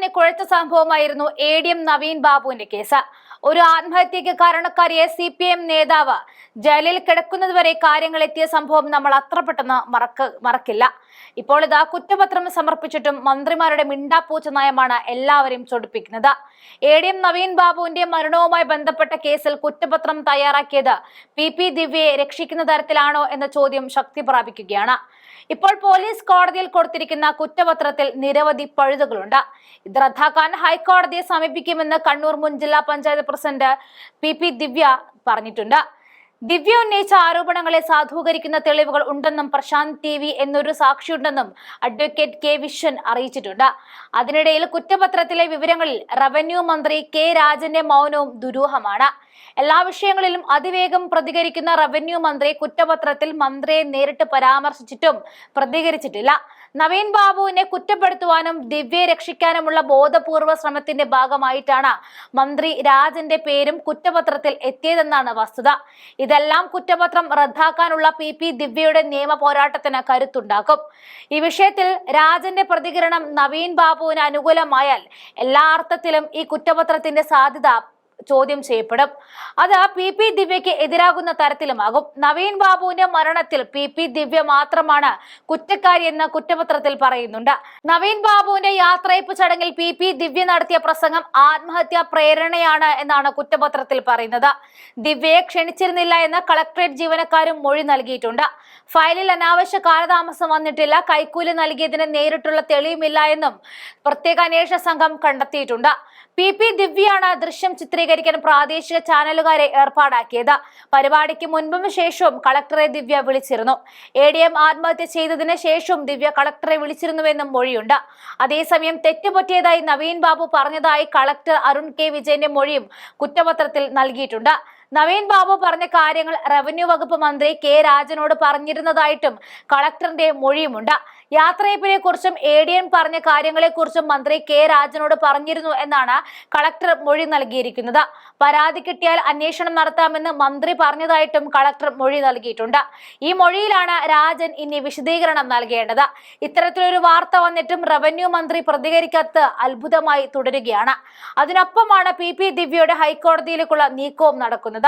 സർക്കാരിനെ കുഴച്ച സംഭവമായിരുന്നു A D M Naveen ബാബുവിന്റെ കേസ്. ഒരു ആത്മഹത്യക്ക് കാരണക്കാരിയെ സി പി എം നേതാവ് ജയിലിൽ കിടക്കുന്നതുവരെ കാര്യങ്ങൾ എത്തിയ സംഭവം നമ്മൾ അത്ര പെട്ടെന്ന് മറക്ക മറക്കില്ല. ഇപ്പോൾ ഇതാ കുറ്റപത്രം സമർപ്പിച്ചിട്ടും മന്ത്രിമാരുടെ മിണ്ടാപ്പൂച്ച നയമാണ് എല്ലാവരെയും ചൊടിപ്പിക്കുന്നത്. എ ഡി എം നവീൻ ബാബുവിന്റെ മരണവുമായി ബന്ധപ്പെട്ട കേസിൽ കുറ്റപത്രം തയ്യാറാക്കിയത് പി. പി. ദിവ്യയെ രക്ഷിക്കുന്ന തരത്തിലാണോ എന്ന ചോദ്യം ശക്തി പ്രാപിക്കുകയാണ്. ഇപ്പോൾ പോലീസ് കോടതിയിൽ കൊടുത്തിരിക്കുന്ന കുറ്റപത്രത്തിൽ നിരവധി പഴുതുകളുണ്ട്. ഇത് റദ്ദാക്കാൻ ഹൈക്കോടതിയെ സമീപിക്കുമെന്ന് കണ്ണൂർ മുൻ ജില്ലാ panchayat president P P Divya പറഞ്ഞിട്ടുണ്ട്. ദിവ്യ ഉന്നയിച്ച ആരോപണങ്ങളെ സാധൂകരിക്കുന്ന തെളിവുകൾ ഉണ്ടെന്നും പ്രശാന്ത് ടി വി എന്നൊരു സാക്ഷിയുണ്ടെന്നും അഡ്വക്കേറ്റ് കെ വിശ്വൻ അറിയിച്ചിട്ടുണ്ട്. അതിനിടയിൽ കുറ്റപത്രത്തിലെ വിവരങ്ങളിൽ റവന്യൂ മന്ത്രി കെ രാജന്റെ മൗനവും ദുരൂഹമാണ്. എല്ലാ വിഷയങ്ങളിലും അതിവേഗം പ്രതികരിക്കുന്ന റവന്യൂ മന്ത്രി കുറ്റപത്രത്തിൽ മന്ത്രിയെ നേരിട്ട് പരാമർശിച്ചിട്ടും പ്രതികരിച്ചിട്ടില്ല. നവീൻ ബാബുവിനെ കുറ്റപ്പെടുത്തുവാനും ദിവ്യയെ രക്ഷിക്കാനുമുള്ള ബോധപൂർവ ശ്രമത്തിന്റെ ഭാഗമായിട്ടാണ് മന്ത്രി രാജന്റെ പേരും കുറ്റപത്രത്തിൽ എത്തിയതെന്നാണ് വസ്തുത. ഇതെല്ലാം കുറ്റപത്രം റദ്ദാക്കാനുള്ള പി പി ദിവ്യയുടെ നിയമ പോരാട്ടത്തിന് കരുത്തുണ്ടാക്കും. ഈ വിഷയത്തിൽ രാജന്റെ പ്രതികരണം നവീൻ ബാബുവിന് അനുകൂലമായാൽ എല്ലാ അർത്ഥത്തിലും ഈ കുറ്റപത്രത്തിന്റെ സാധ്യത ചോദ്യം ചെയ്യപ്പെടും. അത് പി പി ദിവ്യയ്ക്ക് എതിരാകുന്ന തരത്തിലുമാകും. നവീൻ ബാബുവിന്റെ മരണത്തിൽ പി പി ദിവ്യ മാത്രമാണ് കുറ്റക്കാരി എന്ന കുറ്റപത്രത്തിൽ പറയുന്നുണ്ട്. നവീൻ ബാബുവിന്റെ യാത്രയപ്പ് ചടങ്ങിൽ പി പി ദിവ്യ നടത്തിയ പ്രസംഗം ആത്മഹത്യാ പ്രേരണയാണ് എന്നാണ് കുറ്റപത്രത്തിൽ പറയുന്നത്. ദിവ്യയെ ക്ഷണിച്ചിരുന്നില്ല എന്ന് കളക്ടറേറ്റ് ജീവനക്കാരും മൊഴി നൽകിയിട്ടുണ്ട്. ഫയലിൽ അനാവശ്യ കാലതാമസം വന്നിട്ടില്ല. കൈക്കൂലി നൽകിയതിന് നേരിട്ടുള്ള തെളിയുമില്ല എന്നും പ്രത്യേക അന്വേഷണ സംഘം കണ്ടെത്തിയിട്ടുണ്ട്. പി പി ദിവ്യയാണ് ദൃശ്യം ചിത്രീകരിക്കാൻ പ്രാദേശിക ചാനലുകാരെ ഏർപ്പാടാക്കിയത്. പരിപാടിക്ക് മുൻപും ശേഷവും കളക്ടറെ ദിവ്യ വിളിച്ചിരുന്നു. എ ഡി എം ആത്മഹത്യ ചെയ്തതിന് ശേഷവും ദിവ്യ കളക്ടറെ വിളിച്ചിരുന്നുവെന്നും മൊഴിയുണ്ട്. അതേസമയം തെറ്റുപറ്റിയതായി നവീൻ ബാബു പറഞ്ഞതായി കളക്ടർ അരുൺ കെ വിജയന്റെ മൊഴിയും കുറ്റപത്രത്തിൽ നൽകിയിട്ടുണ്ട്. നവീൻ ബാബു പറഞ്ഞ കാര്യങ്ങൾ റവന്യൂ വകുപ്പ് മന്ത്രി കെ രാജനോട് പറഞ്ഞിരുന്നതായിട്ടും കളക്ടറിന്റെ മൊഴിയുമുണ്ട്. യാത്രയപ്പിനെ കുറിച്ചും എ ഡി എൻ പറഞ്ഞ കാര്യങ്ങളെ കുറിച്ചും മന്ത്രി കെ രാജനോട് പറഞ്ഞിരുന്നു എന്നാണ് കളക്ടർ മൊഴി നൽകിയിരിക്കുന്നത്. പരാതി കിട്ടിയാൽ അന്വേഷണം നടത്താമെന്ന് മന്ത്രി പറഞ്ഞതായിട്ടും കളക്ടർ മൊഴി നൽകിയിട്ടുണ്ട്. ഈ മൊഴിയിലാണ് രാജൻ ഇനി വിശദീകരണം നൽകേണ്ടത്. ഇത്തരത്തിലൊരു വാർത്ത വന്നിട്ടും റവന്യൂ മന്ത്രി പ്രതികരിക്കാത്ത അത്ഭുതമായി തുടരുകയാണ്. അതിനൊപ്പമാണ് പി പി ദിവ്യയുടെ ഹൈക്കോടതിയിലേക്കുള്ള നീക്കവും നടക്കുന്നത്.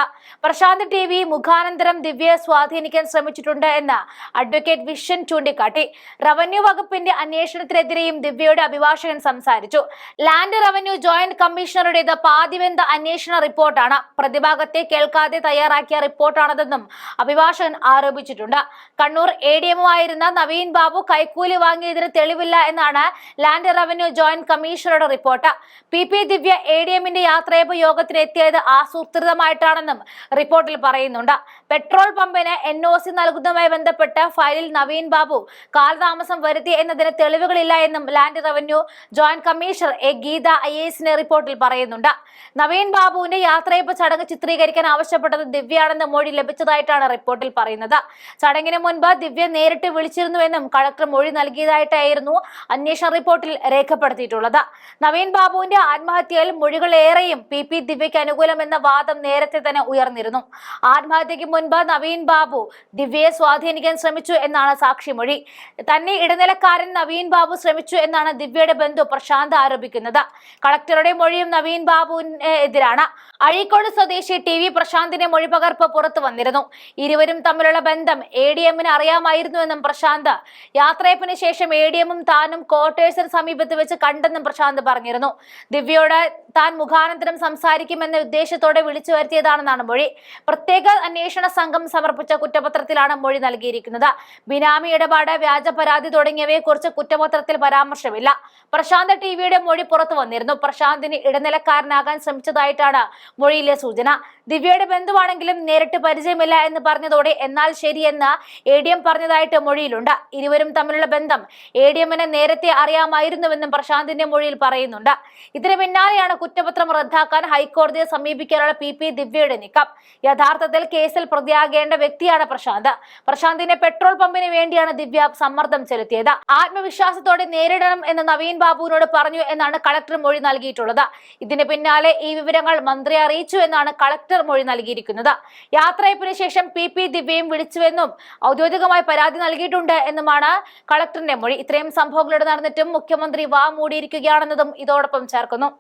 പ്രശാന്ത് ടി വി മുഖാനന്തരം ദിവ്യയെ സ്വാധീനിക്കാൻ ശ്രമിച്ചിട്ടുണ്ട് എന്ന് അഡ്വക്കേറ്റ് വിഷൻ ചൂണ്ടിക്കാട്ടി. റവന്യൂ വകുപ്പിന്റെ അന്വേഷണത്തിനെതിരെയും ദിവ്യയുടെ അഭിഭാഷകൻ സംസാരിച്ചു. ലാൻഡ് റവന്യൂ ജോയിന്റ് കമ്മീഷണറുടേത് പാതിവെന്ത അന്വേഷണ റിപ്പോർട്ടാണ്. പ്രതിഭാഗത്തെ കേൾക്കാതെ തയ്യാറാക്കിയ റിപ്പോർട്ടാണതെന്നും അഭിഭാഷകൻ ആരോപിച്ചിട്ടുണ്ട്. കണ്ണൂർ എ ഡി എമ്മുമായിരുന്ന നവീൻ ബാബു കൈക്കൂലി വാങ്ങിയതിന് തെളിവില്ല എന്നാണ് ലാൻഡ് റവന്യൂ ജോയിന്റ് കമ്മീഷണറുടെ report. P P Divya A D എമ്മിന്റെ യാത്രയപ്പ് യോഗത്തിന് എത്തിയത് ആസൂത്രിതമായിട്ടാണെന്നും റിപ്പോർട്ടിൽ പറയുന്നുണ്ട്. പെട്രോൾ പമ്പിന് എൻ ഒ സി നൽകുന്നതുമായി ബന്ധപ്പെട്ട് ഫയലിൽ നവീൻ ബാബു കാലതാമസം വരുത്തി എന്നതിന് തെളിവുകളില്ല എന്നും land revenue joint commissioner A Geetha I എസിന്റെ റിപ്പോർട്ടിൽ പറയുന്നുണ്ട്. നവീൻ ബാബുവിന്റെ യാത്രയപ്പ് ചടങ്ങ് ചിത്രീകരിക്കാൻ ആവശ്യപ്പെട്ടത് ദിവ്യാണെന്ന് മൊഴി ലഭിച്ചതായിട്ടാണ് റിപ്പോർട്ടിൽ പറയുന്നത്. ചടങ്ങിന് മുൻപ് ദിവ്യ നേരിട്ട് വിളിച്ചിരുന്നുവെന്നും കളക്ടർ മൊഴി നൽകിയതായിട്ടായിരുന്നു അന്വേഷണ റിപ്പോർട്ടിൽ രേഖപ്പെടുത്തിയിട്ടുള്ളത്. നവീൻ ബാബുവിന്റെ ആത്മഹത്യയിൽ മൊഴികളേറെയും പി പി ദിവ്യയ്ക്ക് അനുകൂലമെന്ന വാദം നേരത്തെ തന്നെ ഉയർന്നിരുന്നു. ആത്മഹത്യക്ക് മുൻപ് നവീൻ ബാബു ദിവ്യയെ സ്വാധീനിക്കാൻ ശ്രമിച്ചു എന്നാണ് സാക്ഷിമൊഴി. തന്നെ ഇടനിലക്കാരൻ നവീൻ ബാബു ശ്രമിച്ചു എന്നാണ് ദിവ്യയുടെ ബന്ധു പ്രശാന്ത് ആരോപിക്കുന്നത്. കളക്ടറുടെ മൊഴിയും നവീൻ ബാബുവിനെതിരാണ് അഴീക്കോട് സ്വദേശി ടി വി പ്രശാന്തിന്റെ മൊഴിപകർപ്പ് പുറത്തു വന്നിരുന്നു. ഇരുവരും തമ്മിലുള്ള ബന്ധം എ ഡി എമ്മിന് അറിയാമായിരുന്നുവെന്നും പ്രശാന്ത്. യാത്രയപ്പിന് ശേഷം എ ഡി എമ്മും താനും ക്വാർട്ടേഴ്സിന് സമീപത്ത് വെച്ച് കണ്ടെന്നും പ്രശാന്ത് പറഞ്ഞിരുന്നു. ദിവ്യയോട് താൻ മുഖാനന്തരം സംസാരിക്കുമെന്ന ഉദ്ദേശത്തോടെ വിളിച്ചു വരുത്തിയതാണെന്നാണ് മൊഴി. പ്രത്യേക അന്വേഷണ സംഘം സമർപ്പിച്ച കുറ്റപത്രത്തിലാണ് മൊഴി നൽകിയിരിക്കുന്നത്. ബിനാമി ഇടപാട് വ്യാജ പരാതി തുടങ്ങിയവയെ കുറിച്ച് കുറ്റപത്രത്തിൽ പരാമർശമില്ല. പ്രശാന്ത് ടി വിയുടെ മൊഴി പുറത്തു വന്നിരുന്നു. പ്രശാന്തിന് ഇടനിലക്കാരനാകാൻ ശ്രമിച്ചതായിട്ടാണ് മൊഴിയിലെ സൂചന. ദിവ്യയുടെ ബന്ധുവാണെങ്കിലും നേരിട്ട് പരിചയമില്ല എന്ന് പറഞ്ഞതോടെ എന്നാൽ ശരിയെന്ന് എ ഡി എം പറഞ്ഞതായിട്ട് മൊഴിയിലുണ്ട്. ഇരുവരും തമ്മിലുള്ള ബന്ധം എ ഡി എമ്മിനെ നേരത്തെ അറിയാമായിരുന്നുവെന്നും പ്രശാന്തിന്റെ മൊഴിയിൽ പറയുന്നുണ്ട്. ഇതിന് പിന്നാലെയാണ് കുറ്റപത്രം റദ്ദാക്കാൻ ഹൈക്കോടതിയെ സമീപിക്കാനുള്ള പി പി ദിവ്യയുടെ ദിവ്യയുടെ നീക്കം യഥാർത്ഥത്തിൽ കേസിൽ പ്രതിയാകേണ്ട വ്യക്തിയാണ് പ്രശാന്ത്. പ്രശാന്തിന്റെ പെട്രോൾ പമ്പിന് വേണ്ടിയാണ് ദിവ്യ സമ്മർദ്ദം ചെലുത്തിയത്. ആത്മവിശ്വാസത്തോടെ നേരിടണം എന്ന് നവീൻ ബാബുവിനോട് പറഞ്ഞു എന്നാണ് കളക്ടർ മൊഴി നൽകിയിട്ടുള്ളത്. ഇതിന് പിന്നാലെ ഈ വിവരങ്ങൾ മന്ത്രി അറിയിച്ചു എന്നാണ് കളക്ടർ മൊഴി നൽകിയിരിക്കുന്നത്. യാത്രയപ്പിന് ശേഷം പി പി ദിവ്യയും വിളിച്ചുവെന്നും ഔദ്യോഗികമായി പരാതി നൽകിയിട്ടുണ്ട് എന്നുമാണ് കളക്ടറിന്റെ മൊഴി. ഇത്രയും സംഭവങ്ങളോട് നടന്നിട്ടും മുഖ്യമന്ത്രി വാ മൂടിയിരിക്കുകയാണെന്നതും ഇതോടൊപ്പം ചേർക്കുന്നു.